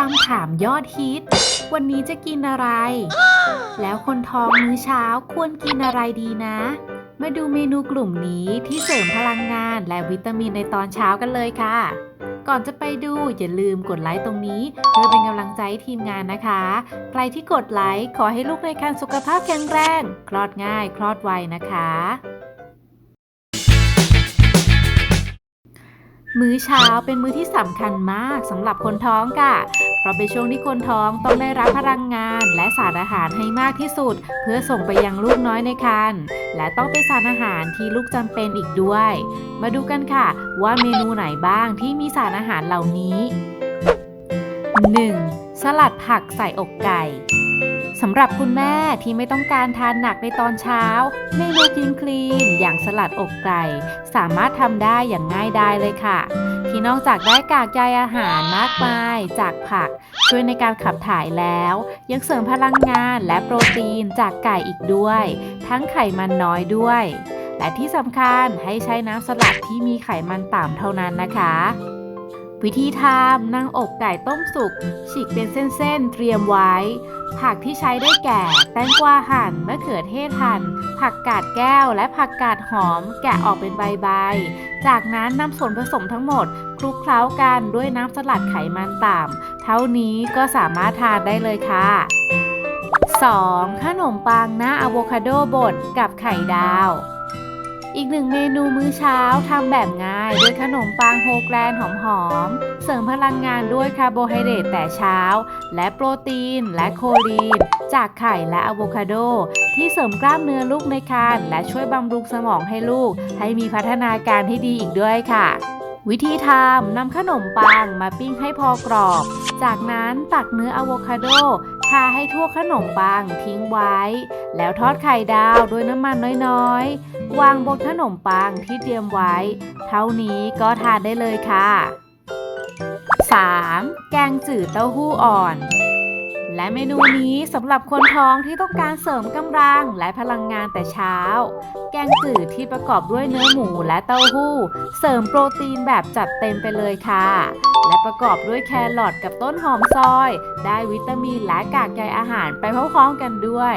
คำถามยอดฮิต วันนี้จะกินอะไร แล้วคนท้องมื้อเช้าควรกินอะไรดีนะ มาดูเมนูกลุ่มนี้ที่เสริมพลังงานและวิตามินในตอนเช้ากันเลยค่ะ ก่อนจะไปดูอย่าลืมกดไลค์ตรงนี้ เพื่อเป็นกำลังใจทีมงานนะคะ ใครที่กดไลค์ขอให้ลูกในครรภ์สุขภาพแข็งแรง คลอดง่าย คลอดไวนะคะ มื้อเช้าเป็นมื้อที่สำคัญมากสำหรับคนท้องค่ะ เพราะเป็นช่วงที่คนท้องต้องได้รับพลังงาน และสารอาหารให้มากที่สุด เพื่อส่งไปยังลูกน้อยในครรภ์และต้องเป็นสารอาหารที่ลูกจำเป็นอีกด้วย มาดูกันค่ะ ว่าเมนูไหนบ้างที่มีสารอาหารเหล่านี้ 1. สลัดผักใส่อกไก่ สำหรับคุณแม่ที่ไม่ต้องการทานหนักในตอนเช้า เมนูกินคลีนอย่างสลัดอกไก่ สามารถทำได้อย่างง่ายดายเลยค่ะ ที่นอกจากได้กากใยอาหารมากมาย จากผัก ช่วยในการขับถ่ายแล้ว ยังเสริมพลังงานและโปรตีนจากไก่อีกด้วย ทั้งไขมันน้อยด้วย และที่สำคัญให้ใช้น้ำสลัดที่มีไขมันต่ำเท่านั้นนะคะ วิธีทำนั่งอกไก่ต้มสุก ฉีกเป็นเส้นๆ เตรียมไว้ ผักที่ใช้ได้แก่ แตงกวาหั่นมะเขือเทศหั่น ผักกาดแก้ว และผักกาดหอม แกะออกเป็นใบๆ จากนั้นนำส่วนผสมทั้งหมดคลุกเคล้ากันด้วยน้ำสลัดไขมันต่ำ เท่านี้ก็สามารถทานได้เลยค่ะ 2. ขนมปังหน้าอะโวคาโดบดกับไข่ดาว อีกหนึ่งเมนูมื้อเช้าทำแบบง่ายด้วยขนมปังโฮแกรนหอมๆ เสริมพลังงานด้วยคาร์โบไฮเดรตแต่เช้า และโปรตีน และโคลีน จากไข่และอะโวคาโด ที่เสริมกล้ามเนื้อลูกในครรภ์และช่วยบำรุงสมองให้ลูก ให้มีพัฒนาการที่ดีอีกด้วยค่ะ วิธีทำนำขนมปังมาปิ้งให้พอกรอบ จากนั้นตักเนื้ออะโวคาโด ทาให้ทั่วขนมปังทิ้งไว้ แล้วทอดไข่ดาวด้วยน้ำมันน้อยๆ วางบนขนมปังที่เตรียมไว้ เท่านี้ก็ทานได้เลยค่ะ 3. แกงจืดเต้าหู้อ่อน และเมนูนี้สำหรับคนท้องที่ต้องการเสริมกำลังและพลังงานแต่เช้า แกงจืดที่ประกอบด้วยเนื้อหมูและเต้าหู้ เสริมโปรตีนแบบจัดเต็มไปเลยค่ะ และประกอบด้วยแครอทกับต้นหอมซอย ได้วิตามินและกากใยอาหารไปพร้อมๆกันด้วย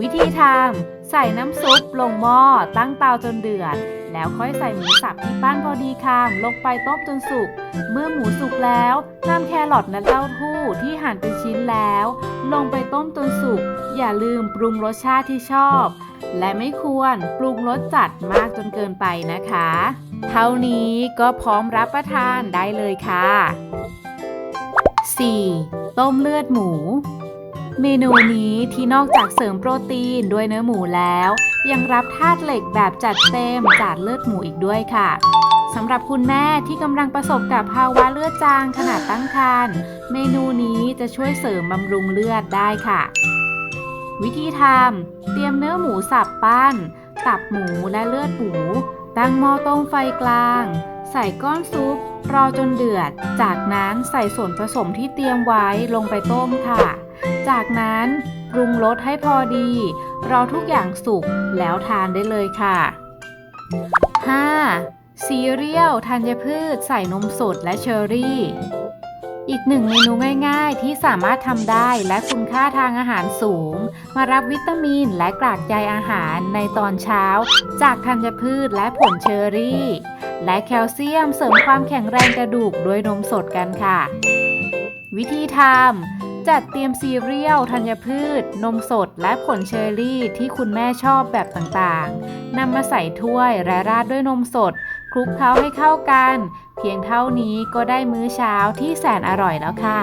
วิธีทำ ใส่น้ำซุปลงหม้อตั้งเตาจนเดือด แล้วค่อยใส่หมูสับที่ปั้นพอดีคำลงไปต้มจนสุก เมื่อหมูสุกแล้วนำแครอทและเต้าหู้ที่หั่นเป็นชิ้นแล้ว ลงไปต้มจนสุก อย่าลืมปรุงรสชาติที่ชอบ และไม่ควรปรุงรสจัดมากจนเกินไปนะคะ เท่านี้ก็พร้อมรับประทานได้เลยค่ะ 4. ต้มเลือดหมู เมนูนี้ที่นอกจากเสริมโปรตีนด้วยเนื้อหมูแล้ว ยังรับธาตุเหล็กแบบจัดเต็มจากเลือดหมูอีกด้วยค่ะสำหรับคุณแม่ที่กำลังประสบกับภาวะเลือดจางขณะตั้งครรภ์เมนูนี้จะช่วยเสริมบำรุงเลือดได้ค่ะ วิธีทำเตรียมเนื้อหมูสับปั้น ตับหมูและเลือดหมูตั้งหม้อต้มไฟกลาง ใส่ก้อนซุป รอจนเดือด จากนั้นใส่ส่วนผสมที่เตรียมไว้ลงไปต้มค่ะ จากนั้นปรุงรสให้พอดี รอทุกอย่างสุกแล้วทานได้เลยค่ะ 5. ซีเรียลธัญพืช ใส่นมสดและเชอร์รี่ อีกหนึ่งเมนูง่ายๆ ที่สามารถทำได้และคุณค่าทางอาหารสูง มารับวิตามินและกากใยอาหารในตอนเช้า จากธัญพืชและผลเชอร์รี่ และแคลเซียมเสริมความแข็งแรงกระดูกด้วยนมสดกันค่ะ วิธีทำ จัดเตรียมซีเรียลธัญพืช นมสดและผลเชอร์รี่ที่คุณแม่ชอบแบบต่างๆนำมาใส่ถ้วยและราดด้วยนมสดคลุกเคล้าให้เข้ากัน เพียงเท่านี้ก็ได้มื้อเช้าที่แสนอร่อยแล้วค่ะ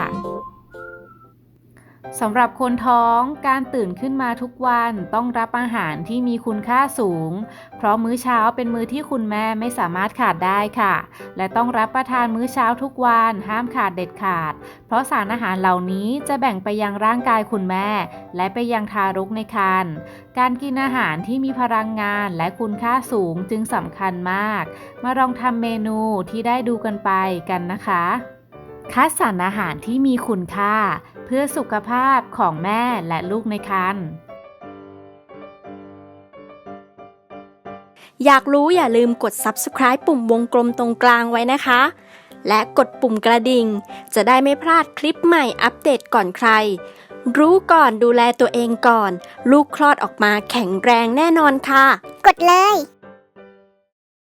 สำหรับคนท้องการตื่นขึ้นมาทุกวันต้องรับอาหารที่มีคุณค่าสูง เพราะมื้อเช้าเป็นมื้อที่คุณแม่ไม่สามารถขาดได้ค่ะ และต้องรับประทานมื้อเช้าทุกวันห้ามขาดเด็ดขาด เพราะสารอาหารเหล่านี้จะแบ่งไปยังร่างกายคุณแม่ และไปยังทารกในครรภ์การกินอาหารที่มีพลังงานและคุณค่าสูงจึงสำคัญมาก มาลองทำเมนูที่ได้ดูกันไปกันนะคะ คัดสรรอาหารที่มีคุณค่า เพื่อสุขภาพของแม่และลูกในครรภ์อยากรู้อย่าลืมกด subscribe ปุ่มวงกลมตรงกลางไว้นะคะ และกดปุ่มกระดิ่ง จะได้ไม่พลาดคลิปใหม่อัปเดตก่อนใคร รู้ก่อนดูแลตัวเองก่อน ลูกคลอดออกมาแข็งแรงแน่นอนค่ะ กดเลย